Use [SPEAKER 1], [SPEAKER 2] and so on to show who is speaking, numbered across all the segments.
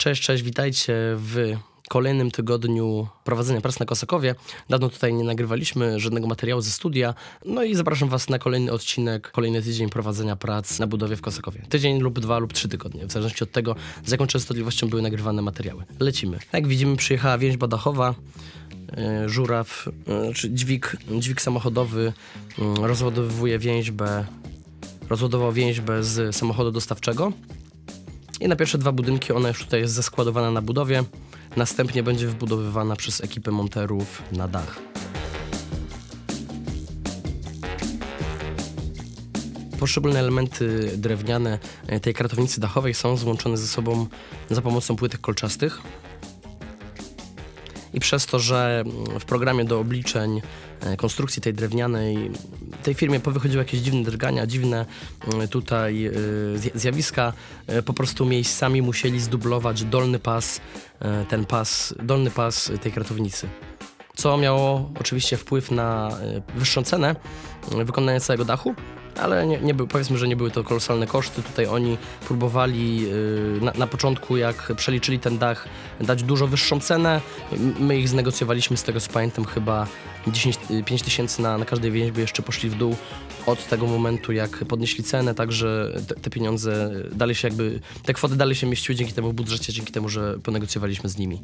[SPEAKER 1] Cześć, cześć, witajcie w kolejnym tygodniu prowadzenia prac na Kosakowie. Dawno tutaj nie nagrywaliśmy żadnego materiału ze studia, no i zapraszam Was na kolejny odcinek, kolejny tydzień prowadzenia prac na budowie w Kosakowie. Tydzień lub dwa lub trzy tygodnie, w zależności od tego, z jaką częstotliwością były nagrywane materiały. Lecimy. Jak widzimy, przyjechała więźba dachowa, e, żuraw, e, czy dźwig, dźwig samochodowy mm, rozładowuje więźbę, rozładował więźbę z samochodu dostawczego. I na pierwsze dwa budynki ona już tutaj jest zaskładowana na budowie. Następnie będzie wbudowywana przez ekipę monterów na dach. Poszczególne elementy drewniane e, tej kratownicy dachowej są złączone ze sobą za pomocą płytek kolczastych. I przez to, że mm, w programie do obliczeń e, konstrukcji tej drewnianej tej firmie powychodziły jakieś dziwne drgania, dziwne mm, tutaj e, zja- zjawiska, e, po prostu miejscami musieli zdublować dolny pas, ten pas, dolny pas tej kratownicy. Co miało oczywiście wpływ na wyższą cenę wykonania całego dachu, ale nie, nie był, powiedzmy, że nie były to kolosalne koszty. Tutaj oni próbowali y, na, na początku, jak przeliczyli ten dach, dać dużo wyższą cenę. My ich znegocjowaliśmy, z tego co pamiętam, chyba 10, y, 5 tysięcy na, na każdej więźbie jeszcze poszli w dół od tego momentu, jak podnieśli cenę, także te, te pieniądze dalej się jakby, te kwoty dalej się mieściły dzięki temu w budżecie, dzięki temu, że ponegocjowaliśmy z nimi.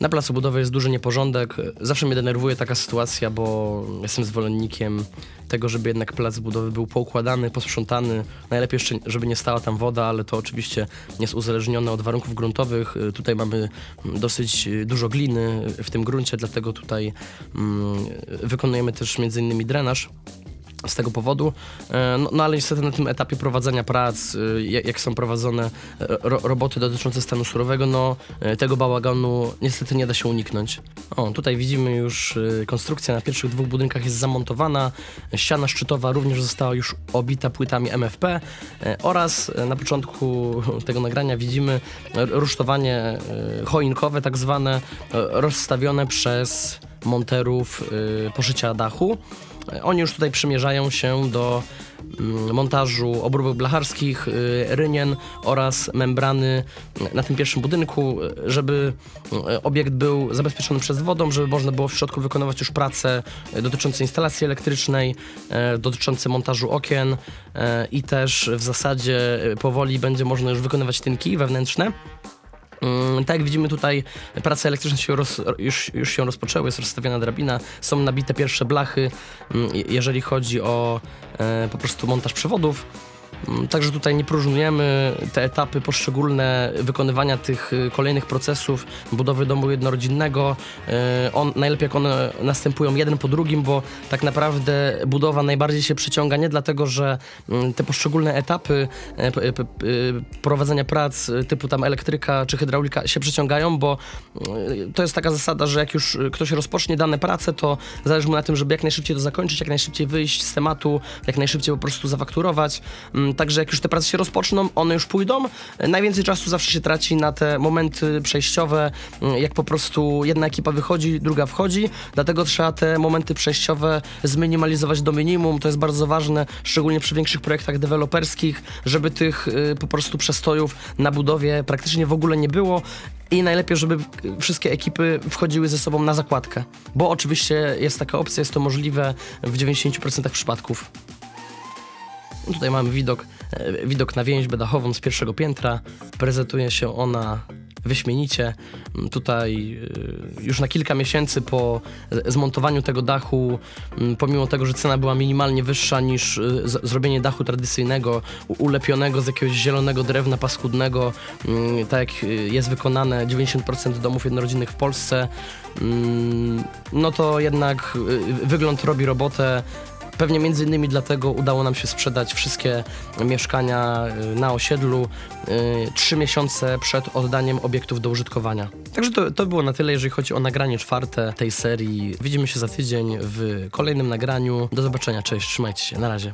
[SPEAKER 1] Na placu budowy jest duży nieporządek. Zawsze mnie denerwuje taka sytuacja, bo jestem zwolennikiem tego, żeby jednak plac budowy był poukładany, posprzątany. Najlepiej jeszcze, żeby nie stała tam woda, ale to oczywiście jest uzależnione od warunków gruntowych. Tutaj mamy mm, dosyć y, dużo gliny w tym gruncie, dlatego tutaj mm, wykonujemy też między innymi drenaż z tego powodu. E, No, no ale niestety na tym etapie prowadzenia prac, y, jak, są prowadzone e, ro, roboty dotyczące stanu surowego, no e, tego bałaganu niestety nie da się uniknąć. O, tutaj widzimy już konstrukcja na pierwszych dwóch budynkach jest zamontowana. Ściana szczytowa również została już obita płytami MFP e, oraz e, na początku tego nagrania widzimy e, rusztowanie e, choinkowe tak zwane e, rozstawione przez monterów y, poszycia dachu. Oni już tutaj przymierzają się do mm, montażu obróbek blacharskich, y, rynien oraz membrany na tym pierwszym budynku, y, żeby obiekt był zabezpieczony przed wodą, żeby można było w środku wykonywać już prace dotyczące instalacji elektrycznej, dotyczące montażu okien i też w zasadzie powoli będzie można już wykonywać tynki wewnętrzne. Mm, Tak jak widzimy tutaj, prace elektryczne się roz, już, już się rozpoczęły, jest rozstawiona drabina, są nabite pierwsze blachy, mm, je- jeżeli chodzi o e, po prostu montaż przewodów. Mm, Także tutaj nie próżnujemy te etapy poszczególne wykonywania tych y, kolejnych procesów budowy domu jednorodzinnego. Y, On, najlepiej jak one następują jeden po drugim, bo tak naprawdę budowa najbardziej się przyciąga nie dlatego, że mm, te poszczególne etapy e, p- p- prowadzenia prac typu tam elektryka czy hydraulika się przyciągają, bo y, to jest taka zasada, że jak już ktoś rozpocznie dane prace, to zależy mu na tym, żeby jak najszybciej to zakończyć, jak najszybciej wyjść z tematu, jak najszybciej po prostu zawakturować. Mm, Także jak już te prace się rozpoczną, one już pójdą. Najwięcej czasu zawsze się traci na te momenty przejściowe, mm, jak po prostu jedna ekipa wychodzi, druga wchodzi, dlatego trzeba te momenty przejściowe zminimalizować do minimum. To jest bardzo ważne, szczególnie przy większych projektach deweloperskich, żeby tych y, po prostu przestojów na budowie praktycznie w ogóle nie było. I najlepiej, żeby wszystkie ekipy wchodziły ze sobą na zakładkę, bo oczywiście jest taka opcja, jest to możliwe w 90% przypadków. Tutaj mamy widok, e, widok na więźbę dachową z pierwszego piętra. Prezentuje się ona wyśmienicie. Mm, Tutaj e, już na kilka miesięcy po zmontowaniu tego dachu, mm, pomimo tego, że cena była minimalnie wyższa niż e, zrobienie dachu tradycyjnego, ulepionego z jakiegoś zielonego drewna paskudnego, mm, tak jak jest wykonane 90% domów jednorodzinnych w Polsce, no to jednak wygląd robi robotę. Pewnie między innymi dlatego udało nam się sprzedać wszystkie mieszkania y, na osiedlu y, trzy miesiące przed oddaniem obiektów do użytkowania. Także to, to było na tyle, jeżeli chodzi o nagranie czwarte tej serii. Widzimy się za tydzień w kolejnym nagraniu. Do zobaczenia, cześć, trzymajcie się, na razie.